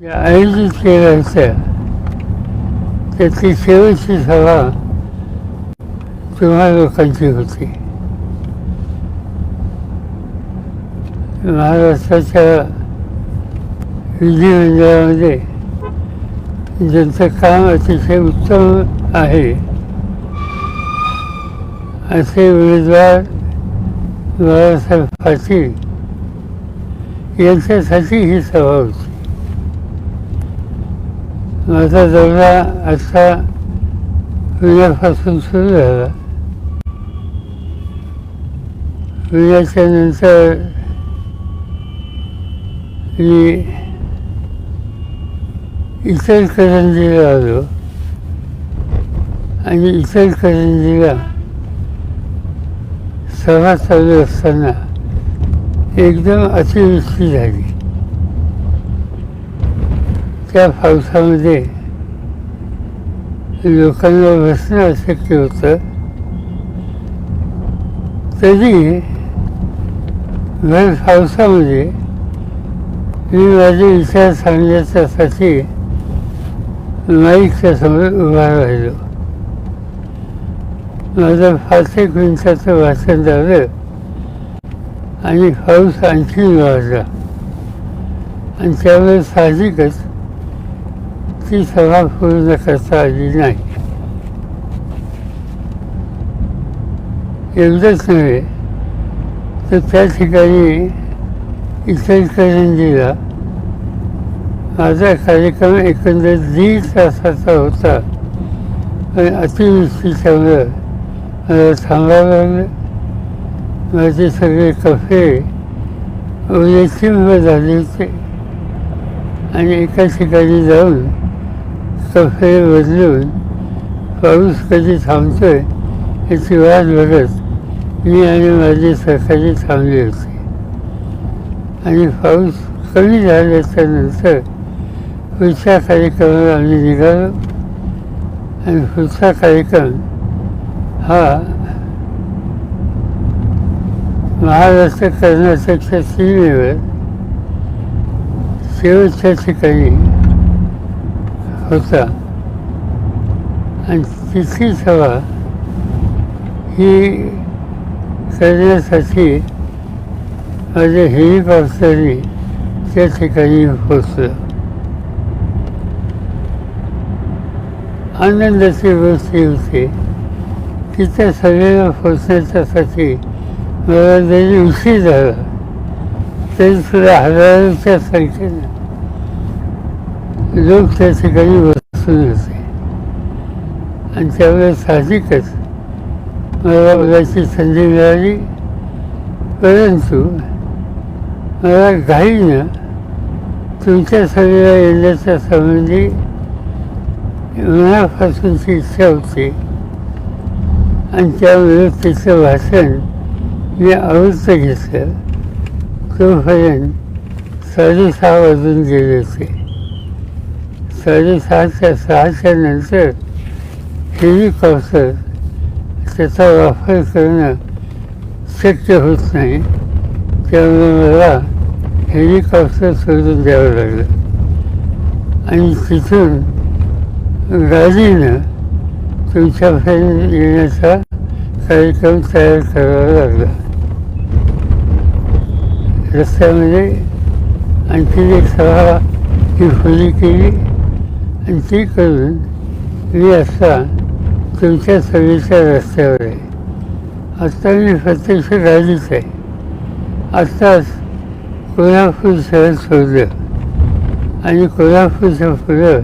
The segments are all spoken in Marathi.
या आयोजित केलं होतं त्यातली शेवटची सभा तुम्हा लोकांची होती. महाराष्ट्राच्या विधिमंडळामध्ये ज्यांचं काम अतिशय उत्तम आहे असे उमेदवार बाळासाहेब पाटील यांच्यासाठी ही सभा होती. माझा दौरा आता पुण्यापासून सुरू झाला. पुण्याच्या नंतर मी इचलकरंजीला आलो. आणि इतर करंजीला सभा चालू असताना एकदम अतिवृष्टी झाली. त्या पावसामध्ये लोकांना बसणं अशक्य होतं. तरी भर पावसामध्ये मी माझे विचार सांगण्याच्यासाठी माईकच्या समोर उभा राहिलो. माझं फारसे एक मिनिटाचं भाषण झालं आणि पाऊस आणखी वाढला. आणि त्यामुळे साहजिकच ती सभा पूर्ण करता आली नाही. एवढंच नव्हे तर त्या ठिकाणी इचलकरंजीला माझा कार्यक्रम एकंदर दीड तासाचा होता. पण अतिवृष्टीच्यामुळं मला थांबावं लागलं. माझे सगळे कफे ओलेचिंब झाले होते. आणि एका ठिकाणी जाऊन कफे बदलून पाऊस कधी थांबतोय याची वाट बघत मी आणि माझी सहकारी थांबली होती. आणि पाऊस कमी झाल्याच्यानंतर पुढच्या कार्यक्रमाला आम्ही निघालो. आणि पुढचा कार्यक्रम हा महाराष्ट्र कर्नाटकच्या सीमेवर शेवटच्या ठिकाणी होता. आणि तिथली सभा ही करण्यासाठी माझ्या हेलिकॉप्टरने त्या ठिकाणी पोचलं आनंदाची गोष्ट होती. की त्या सगळ्यांना पोचण्याच्यासाठी मला जरी उशीर झाला. तरी सुद्धा हजारोच्या संख्येनं लोक त्या ठिकाणी बसून होते आणि त्यामुळे साहजिकच मला बघायची संधी मिळाली. परंतु मला घाईनं तुमच्या सभेला येण्याच्या संबंधी मनापासूनची इच्छा होती. आणि त्यामुळे तिचं भाषण मी आवृत्त घेतलं. तोपर्यंत साडेसहा वाजून गेले होते. साडेसहाच्या सहाच्या नंतर हेलिकॉप्टर त्याचा वापर करणं शक्य होत नाही. त्यामुळे मला हेलिकॉप्टर सोडून द्यावं लागलं. आणि तिथून गाडीनं तुमच्यापर्यंत येण्याचा कार्यक्रम तयार करावा लागला. रस्त्यामध्ये आणखी एक सभा ही खुली केली. आणि ती करून मी आता तुमच्या सगळीच्या रस्त्यावर आहे. आत्ता मी प्रत्यक्ष गाडीच आहे. आत्ताच कोल्हापूर शहर सोडलं. आणि कोल्हापूरच्या पुढं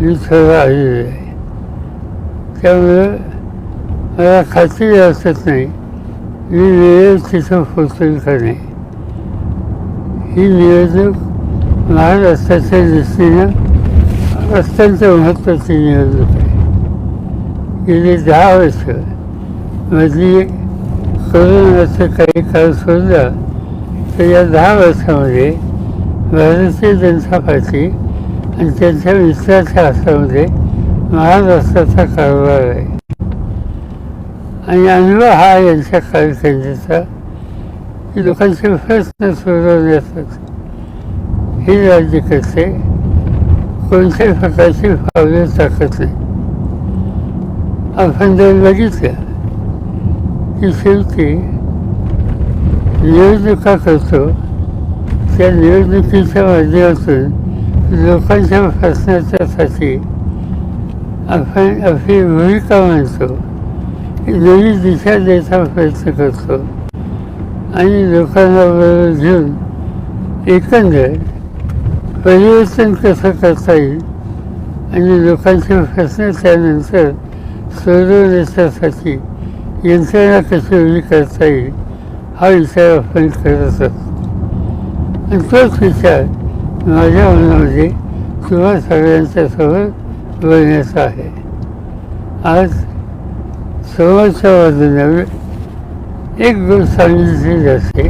मी थोडं आलेलं आहे. त्यामुळं मला खात्री असत नाही मी वेळेत तिथं पोचेल का नाही. ही निवडणूक महाराष्ट्राच्या दृष्टीनं अत्यंत महत्त्वाची निवडणूक आहे गेली दहा वर्ष मधली कोरोनाचा काही काळ सोडला तर या दहा वर्षामध्ये भारतीय जनता पार्टी आणि त्यांच्या मित्राच्या हातामध्ये महाराष्ट्राचा कारभार आहे. आणि अनुभव हा यांच्या कारकिर्दीचा की लोकांचे प्रश्न सोडवण्यासाठी हे राज्य करते. कोणत्याही प्रकारची पावलं टाकत नाही आपण जर बघितलं की शेवटी निवडणुका करतो. त्या निवडणुकीच्या माध्यमातून लोकांच्या प्रश्नाच्यासाठी आपण आपली भूमिका मानतो नवी दिशा द्यायचा प्रयत्न करतो. आणि लोकांना बरोबर घेऊन एकंदर परिवर्तन कसं करता येईल? आणि लोकांचे प्रश्न त्यानंतर सोडवण्याच्यासाठी यंत्रणा कशी उभी करता येईल? हा विचार आपण करत असतो. आणि तोच विचार माझ्या मनामध्ये किंवा सगळ्यांच्या समोर बोलण्याचा आहे. आज समोरच्या बाजूने एक गोष्ट सांगितली जाते.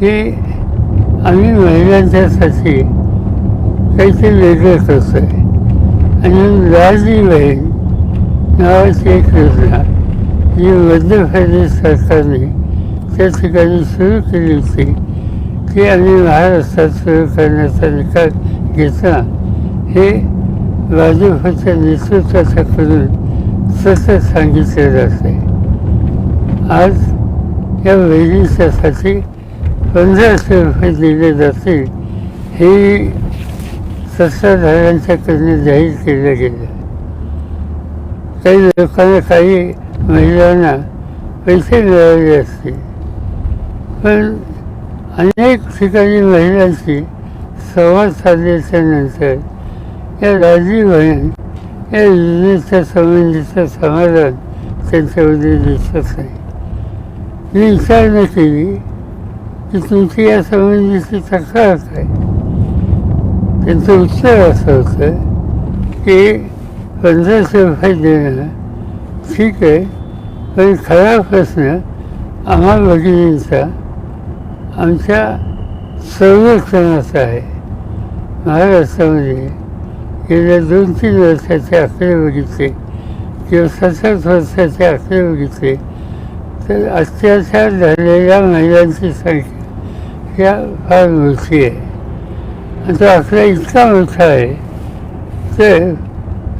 की आम्ही महिलांच्यासाठी काहीतरी वेगळं करतो आहे आणि लाडली बहीण नावाची एक योजना जी मध्य प्रदेश सरकारने त्या ठिकाणी सुरू केली होती. ती आम्ही महाराष्ट्रात सुरू करण्याचा निकाल घेतला. हे भाजपच्या नेतृत्वाच्याकडून सतत सांगितले जाते आज या बहिणीच्यासाठी पंधराशे रुपये दिले जातील हे सत्ताधाऱ्यांच्याकडनं जाहीर केलं गेलं काही लोकांना काही महिलांना पैसे मिळाले असतील. पण अनेक ठिकाणी महिलांशी संवाद साधल्याच्या नंतर या राजी बहीण या योजनेच्या संबंधीचं समाधान त्यांच्यामध्ये दिसत नाही मी विचारणा केली की तुमची या संबंधीची तक्रार काय त्यांचं उत्तर असं होतं की पंधराशे रुपये देणं ठीक आहे पण खरा प्रश्न आम्हा भगिनींचा आमच्या संरक्षणाचा आहे. महाराष्ट्रामध्ये गेल्या दोन तीन वर्षाचे आकडे बघितले किंवा सतत वर्षाचे आकडे बघितले तर अत्याचार झालेल्या महिलांची संख्या या फार मोठी आहे आणि तो आपला इतका मोठा आहे ते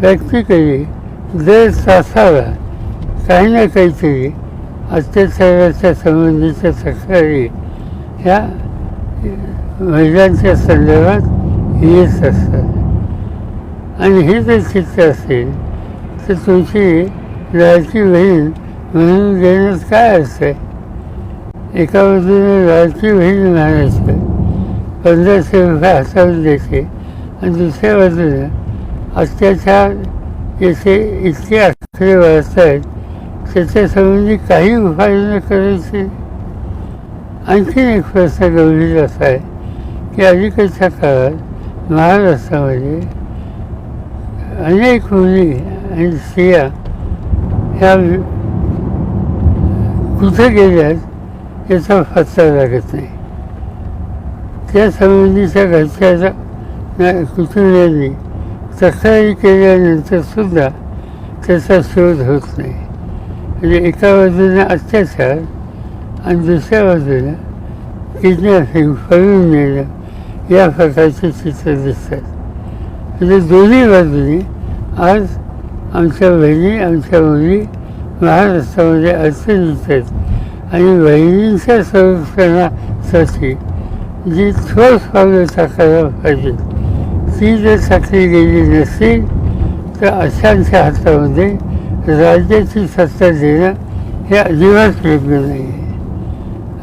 प्रॅक्टिकली दर तासाला काही ना काहीतरी अत्याचाराच्या संबंधीच्या तक्रारी ह्या महिलांच्या संदर्भात येत असतात आणि हे। जर चित्र असेल तर तुमची लाडकी बहीण म्हणून देण्यात काय असतं एका बाजूने राजकीय बहीण म्हणायचं पंधराशे रुपये हसावून द्यायचे आणि दुसऱ्या बाजूने अत्याचार याचे इतके आकडे वाढत आहेत. त्याच्यासंबंधी काही उपाययोजना करायची? आणखीन एक प्रश्न गंभीर असा आहे की अलीकडच्या काळात महाराष्ट्रामध्ये अनेक मुली आणि स्त्रिया ह्या कुठे गेल्यात? याचा पत्ता लागत नाही. त्या संबंधीच्या घरच्या कुटुंबियांनी तक्रारी केल्यानंतर सुद्धा त्याचा शोध होत नाही. म्हणजे एका बाजूने अत्याचार आणि दुसऱ्या बाजूला किडनॅपिंग पळून नेणं या प्रकारचे चित्र दिसतात. म्हणजे दोन्ही बाजूने आज आमच्या बहिणी आमच्या मुली महाराष्ट्रामध्ये अडचणीत आहेत. आणि बहिणींच्या संरक्षणासाठी जी ठोस पावलं टाकायला पाहिजे ती जर टाकली गेली नसेल तर अशांच्या हातामध्ये राज्याची सत्ता देणं हे अजिबात योग्य नाही. आहे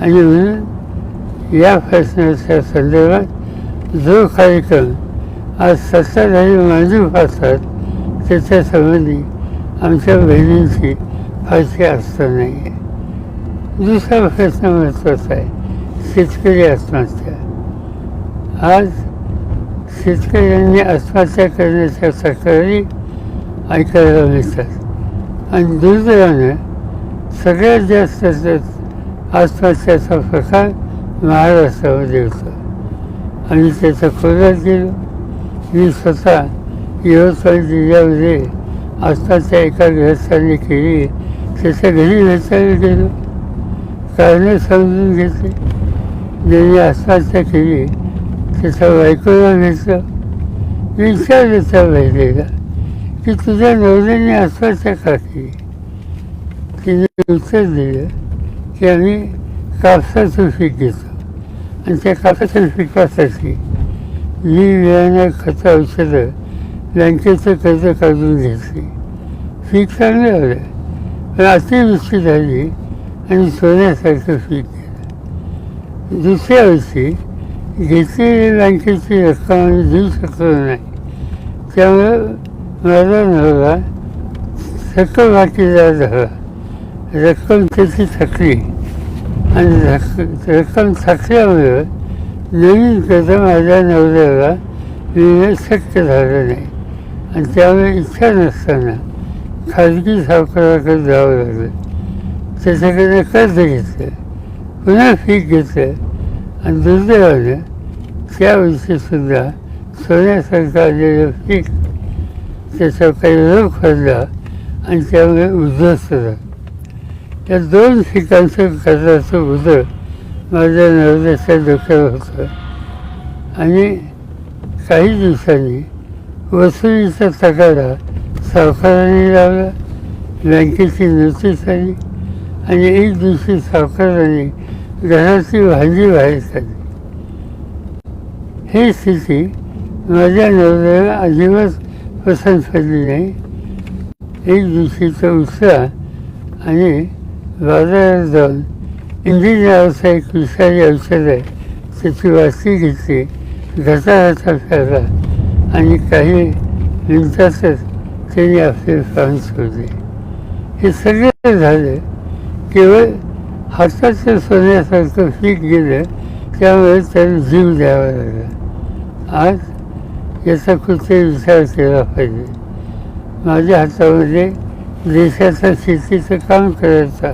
आणि म्हणून या प्रश्नाच्या संदर्भात जो कार्यक्रम आज सत्ताधारी मांडू पाहतात त्याच्यासंबंधी आमच्या बहिणींची फारशी असतं नाही. आहे दुसरा प्रश्न महत्त्वाचा आहे. शेतकरी आत्महत्या. आज शेतकऱ्यांनी आत्महत्या करण्याच्या तक्रारी ऐकायला मिळतात. आणि दुर्दैवानं सगळ्यात जास्त आत्महत्याचा प्रकार महाराष्ट्रामध्ये होतो. आणि त्याचा खोलात गेलो मी स्वतः यवतमाळ जिल्ह्यामध्ये आत्महत्या एका गृहस्थांनी केली. त्याच्या घरी भेटायला गेलो. कारणं समजून घेतली. ज्यांनी आत्महत्या केली त्याचा बायकोला घ्यायचं विचारलं त्या महिलेला की तुझ्या नवऱ्याने आत्महत्या का केली तिने उत्तर दिलं की आम्ही कापसाचं पीक घेतो. आणि त्या कापसाच्या पिकासाठी मी वेळानं खतं औषधं बँकेचं कर्ज काढून घेतली. पीक चांगलं आलं. पण अतिवृष्टी झाली. आणि सोन्यासारखं पीक गेलं दुसऱ्या वर्षी घेतलेली बँकेची रक्कम आम्ही देऊ शकलो नाही. त्यामुळं माझा नवरा सकल झाला. रक्कम त्याची थकली. आणि रक- रक्कम थकल्यामुळं नवीन कर्ज माझ्या नवऱ्याला मिळणं शक्य झालं नाही. आणि त्यामुळे इच्छा नसताना खाजगी सावकाराकडे जावं लागलं. त्याच्याकडे कर्ज घेतलं. पुन्हा पीक घेतलं. आणि दुर्दैवानं त्या वर्षीसुद्धा सोन्यासारखं आलेलं पीक त्याचा काही रोग पडला आणि त्यामुळे उद्ध्वस्त झालं. या दोन पिकांचं कर्जाचं उदर माझ्या नवऱ्याच्या डोक्यावर होतं. आणि काही दिवसांनी वसुलीचा तगारा सावकाराने लावला. बँकेची नोटीस आली. आणि एक दिवशी सावकाराने घराची भांडी बाहेर काढली ही स्थिती माझ्या नवऱ्याला अजिबात पसंत पडली नाही. एक दिवशीचा उत्साह आणि बाजारात जाऊन इंजिन नावाचा एक विषारी औषध आहे त्याची वासी घेतली घसाघसा प्याला आणि काही मिनिटातच त्यांनी आपले प्राण सोडले. हे सगळं झालं केवळ हाताचं सोन्यासारखं पीक गेलं त्यामुळे त्याला जीव द्यावा लागला. आज याचा कुठे विचार केला पाहिजे? माझ्या हातामध्ये देशाचं शेतीचं काम करायचा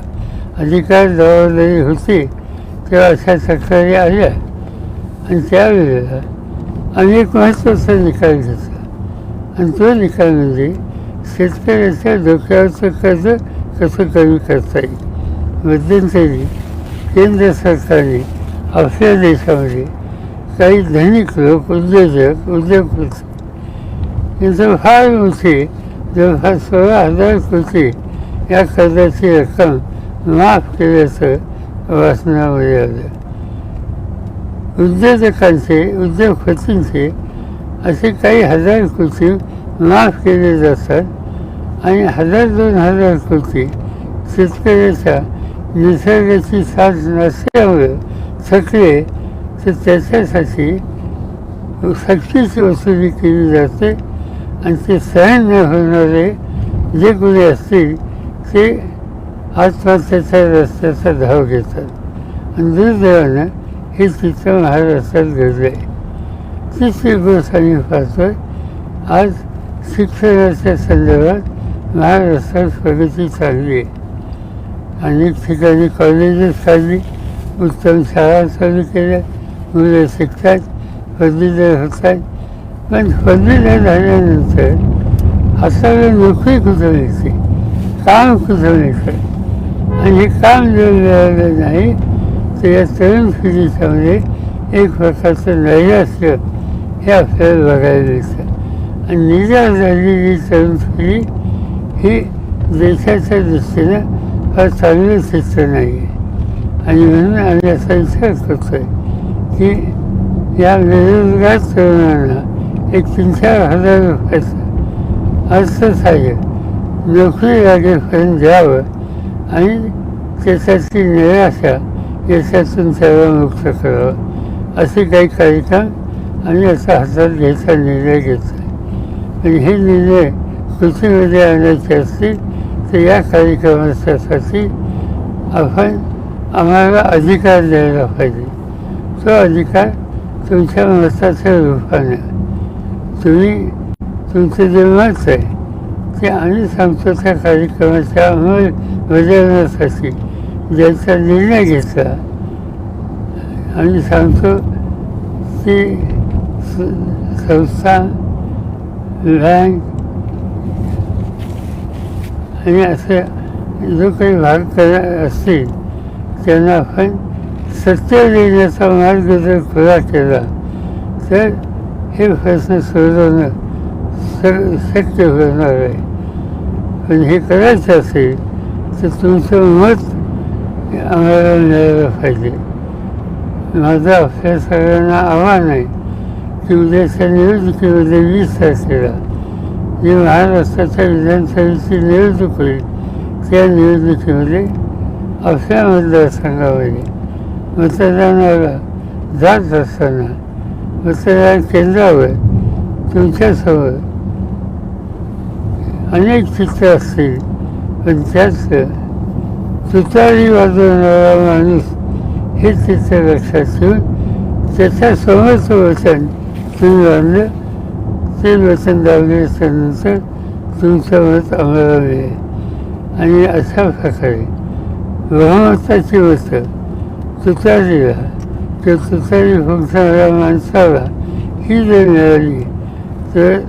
अधिकार जबाबदारी होती तेव्हा अशा तक्रारी आल्या. आणि त्यावेळेला अनेक महत्त्वाचा निकाल घेतला. आणि तो निकाल म्हणजे शेतकऱ्याच्या डोक्यावरचं कर्ज कसं कमी करता येईल? मध्यंतरी केंद्र सरकारने आपल्या देशामध्ये काही धनिक लोक उद्योजक उद्योगपती यांचं फार मोठे जवळपास सोळा हजार कोटी या कर्जाची रक्कम माफ केल्याचं वाचनामध्ये आलं. उद्योजकांचे उद्योगपतींचे असे काही हजार कोटी माफ केले जातात आणि हजार दोन हजार कोटी शेतकऱ्याच्या निसर्गाची साथ नसल्यामुळं थकले तर त्याच्यासाठी सक्तीची वसुली केली जाते. आणि ते सहन न होणारे जे गुन्हे असतील ते आत्महत्याच्या रस्त्याचा धाव घेतात. आणि दुर्दैवानं हे चित्र महाराष्ट्रात घडलं आहे तिसरी गोष्ट आम्ही पाहतोय आज शिक्षणाच्या संदर्भात महाराष्ट्रात प्रगती चालली आहे. अनेक ठिकाणी कॉलेजेस काढली उत्तम शाळा चालू केल्या. मुलं शिकतात पदवीधर होतात. पण पदवीधर झाल्यानंतर आता नोकरी कुठं येते काम कुठं येतं आणि हे काम जर मिळालं नाही तर या तरुण पिढीच्यामध्ये एक प्रकारचं नैराश्य हे आपल्याला बघायला मिळतं. आणि निराश झालेली तरुण पिढी ही देशाच्या दृष्टीनं फार चांगलं चित्र नाही. आहे आणि म्हणून आम्ही असा विचार करतो आहे की या बेरोजगार तरुणांना एक तीन चार हजार रुपयाचं अर्थसहाय्य नोकरी लागेपर्यंत द्यावं. आणि त्याच्याची निराशा याच्यातून त्याला मुक्त करावं. असे काही कार्यक्रम आम्ही असा हातात घ्यायचा निर्णय घेतला आणि हे निर्णय कृतीमध्ये आणायचे असतील तर या कार्यक्रमासाठी आपण आम्हाला अधिकार द्यायला पाहिजे. तो अधिकार तुमच्या मताच्या रूपाने. तुम्ही तुमचं जे मत आहे ते आम्ही सांगतो त्या कार्यक्रमाच्या अंमलबजावण्यासाठी ज्याचा निर्णय घेतला आम्ही सांगतो की संस्था बँक आणि असं जो काही भाग करणार असतील त्यांना आपण सत्य देण्याचा मार्ग जर खुला केला तर हे प्रश्न सोडवणं स- शक्य होणार आहे. पण हे करायचं असेल तर तुमचं मत आम्हाला मिळायला पाहिजे. माझं आपल्या सगळ्यांना आव्हान आहे की उद्याच्या निवडणुकीमध्ये वीस तारखेला जी महाराष्ट्राच्या विधानसभेची निवडणूक होईल त्या निवडणुकीमध्ये आपल्या मतदारसंघामध्ये मतदानाला जात असताना मतदान केंद्रावर तुमच्यासमोर अनेक चित्र असतील पण त्यात तुतारी वाजवणारा माणूस हे चित्र लक्षात ठेवून त्याच्यासमोरचं वचन तुम्ही बांधलं ते वचन दाबल्याच्यानंतर तुमचं मत व्रत अमरावे आणि अशा प्रकारे बहुमताची मतं तुतारीला तर तुतारी फुंकणाऱ्या माणसाला ही जर मिळाली तर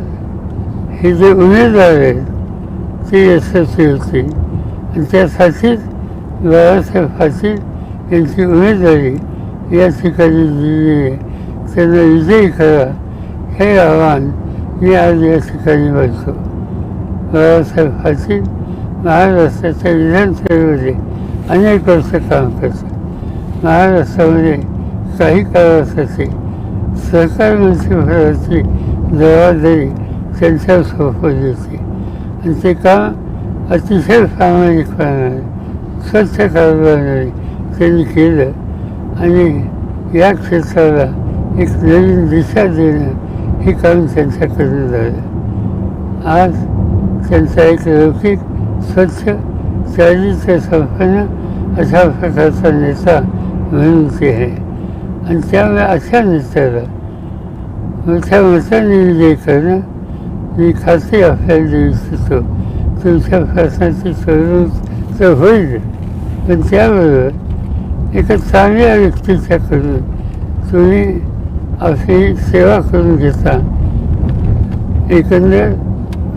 हे जे उमेदवार आहेत ते यशस्वी होतील आणि त्यासाठीच बाळासाहेब पाटील यांची उमेदवारी या ठिकाणी दिली आहे त्यांना विजयी करा हे आव्हान मी आज या ठिकाणी बोलतो बाळासाहेब पाटील महाराष्ट्राच्या विधानसभेमध्ये अनेक वर्ष काम करतात महाराष्ट्रामध्ये काही काळासाठी सरकार मंत्रिपदाची जबाबदारी त्यांच्यावर सोपवली होती. आणि ते काम अतिशय प्रामाणिकपणाने स्वच्छ कारभाराने त्यांनी केलं. आणि या क्षेत्राला एक नवीन दिशा देणं हे त्यांच्याकडे त्यांच्याकडून झालं आज त्यांचा एक लौकिक स्वच्छ चारित्र्य संपन्न अशा प्रकारचा नेता म्हणून ते आहे आणि त्यामुळे अशा नेत्याला मोठ्या मताने विजय करणं मी खात्री आपल्याला देऊ इच्छितो तुमच्या प्रश्नाची सोडवणूक तर होईल पण त्याबरोबर एका चांगल्या व्यक्तीच्याकडून तुम्ही अशी सेवा करून घेता. एकंदर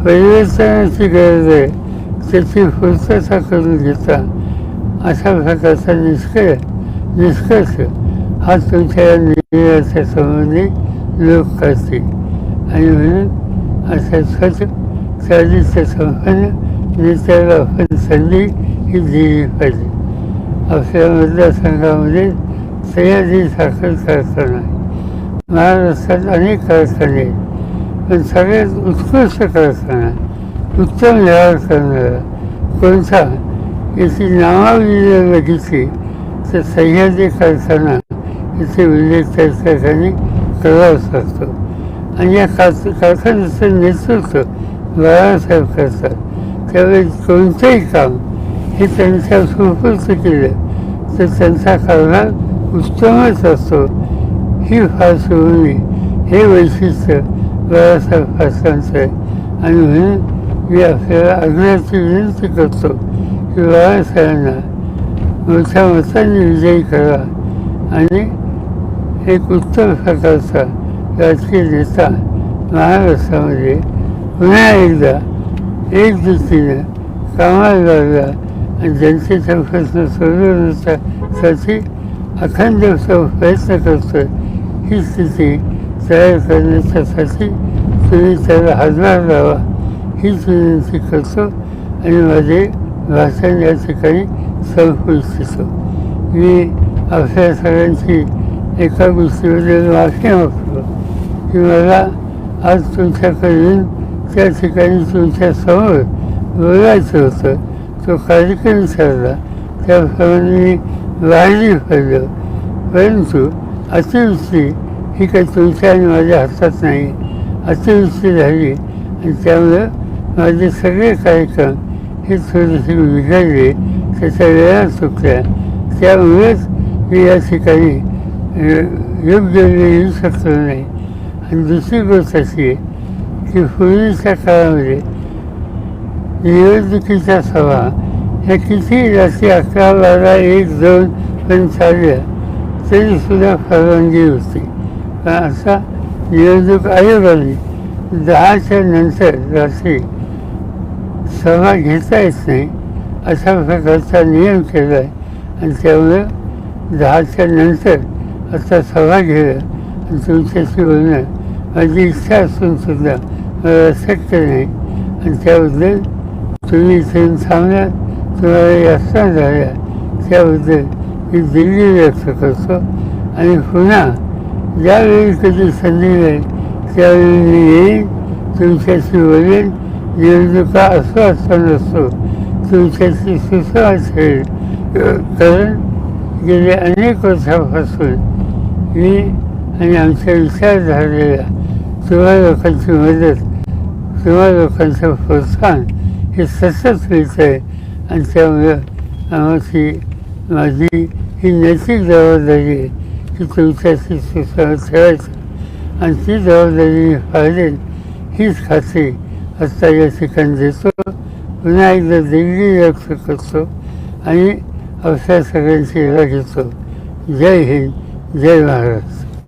परिवर्तनाची गरज आहे त्याची पूर्तता करून घेता. अशा प्रकारचा निष्कळ निष्कर्ष हा तुमच्या या निर्णयाच्या संबंधी लोक करतील आणि म्हणून अशा स्वच्छ चालीच्या संपन्न नेत्याला आपण संधी ही दिली पाहिजे. आपल्या मतदारसंघामध्ये सह्याद्री साखर कारखाना आहे महाराष्ट्रात अनेक कारखाने आहेत पण सगळ्यात उत्कृष्ट कारखाना उत्तम व्यवहार करणारा कोणता? याची नावावली जर बघितली तर सह्याद्री कारखाना याचे उल्लेख त्या ठिकाणी करावाच लागतो आणि या कार कारखान्याचं नेतृत्व बाळासाहेब करतात. त्यावेळी कोणतंही काम हे त्यांच्या सुपूर्त केलं तर त्यांचा कारभार उत्तमच असतो. ही पार्श्वभूमी हे वैशिष्ट्य बाळासाहेब आहे आणि म्हणून मी आपल्याला आग्रहाची विनंती करतो की बाळासाहेबांना मोठ्या मतांनी विजयी करा. आणि एक उत्तम प्रकारचा राजकीय नेता महाराष्ट्रामध्ये पुन्हा एकदा एकजुटीनं कामाला लागला आणि जनतेचा प्रश्न सोडवण्यासाठी अखंड प्रयत्न करतोय. ही स्थिती तयार करण्याच्यासाठी तुम्ही त्याला हातभार लावा हीच विनंती करतो आणि माझे भाषण या ठिकाणी संपू इच्छितो मी आपल्या सगळ्यांची एका गोष्टीबद्दल माफी मागतो की मला आज तुमच्याकडून त्या ठिकाणी तुमच्यासमोर बोलायचं होतं तो कार्यक्रम ठरला त्याप्रमाणे मी बाहेरही पडलो परंतु अतिवृष्टी ही काही तुमच्या आणि माझ्या हातात नाही. अतिवृष्टी झाली आणि त्यामुळं माझे सगळे कार्यक्रम हे थोडेसे बिघडले त्याच्या वेळा चुकल्या त्यामुळेच मी या ठिकाणी योग्य वेळी येऊ शकलो नाही. आणि दुसरी गोष्ट अशी आहे की पूर्वीच्या काळामध्ये निवडणुकीच्या सभा ह्या किती रात्री अकरा बारा एक दोन पण चालल्या तरीसुद्धा परवानगी होती पण असा निवडणूक आयोगाने दहाच्या नंतर रात्री सभा घेता येत नाही अशा प्रकारचा नियम केला आहे आणि त्यामुळं दहाच्या नंतर आता सभा घेणं आणि तुमच्याशी बोलणं माझी इच्छा असून सुद्धा मला शक्य नाही. आणि त्याबद्दल तुम्ही इथे थांबल्या तुम्हाला यातना झाल्या त्याबद्दल मी दिल्ली व्यक्त करतो. आणि पुन्हा ज्यावेळी कधी संधी नाही त्यावेळी मी येईन. तुमच्याशी बोलेन. निवडणुका असो असा नसतो तुमच्याशी सुसंवाद ठेवेल कारण गेल्या अनेक वर्षापासून मी आणि आमच्या विचारधारेला तुम्हा लोकांची मदत तुम्हा लोकांचं प्रोत्साहन हे सतत मिळतं आहे आणि त्यामुळं आम्हाला माझी ही नैतिक जबाबदारी आहे की तुमच्याशी सुसंवाद ठेवायचं आणि ती जबाबदारी मी हीच खात्री आत्ता या ठिकाणी देतो. पुन्हा एकदा दिल्ली व्यक्त करतो आणि अवसर सगळ्यांची घेतो. जय हिंद जय महाराष्ट्र.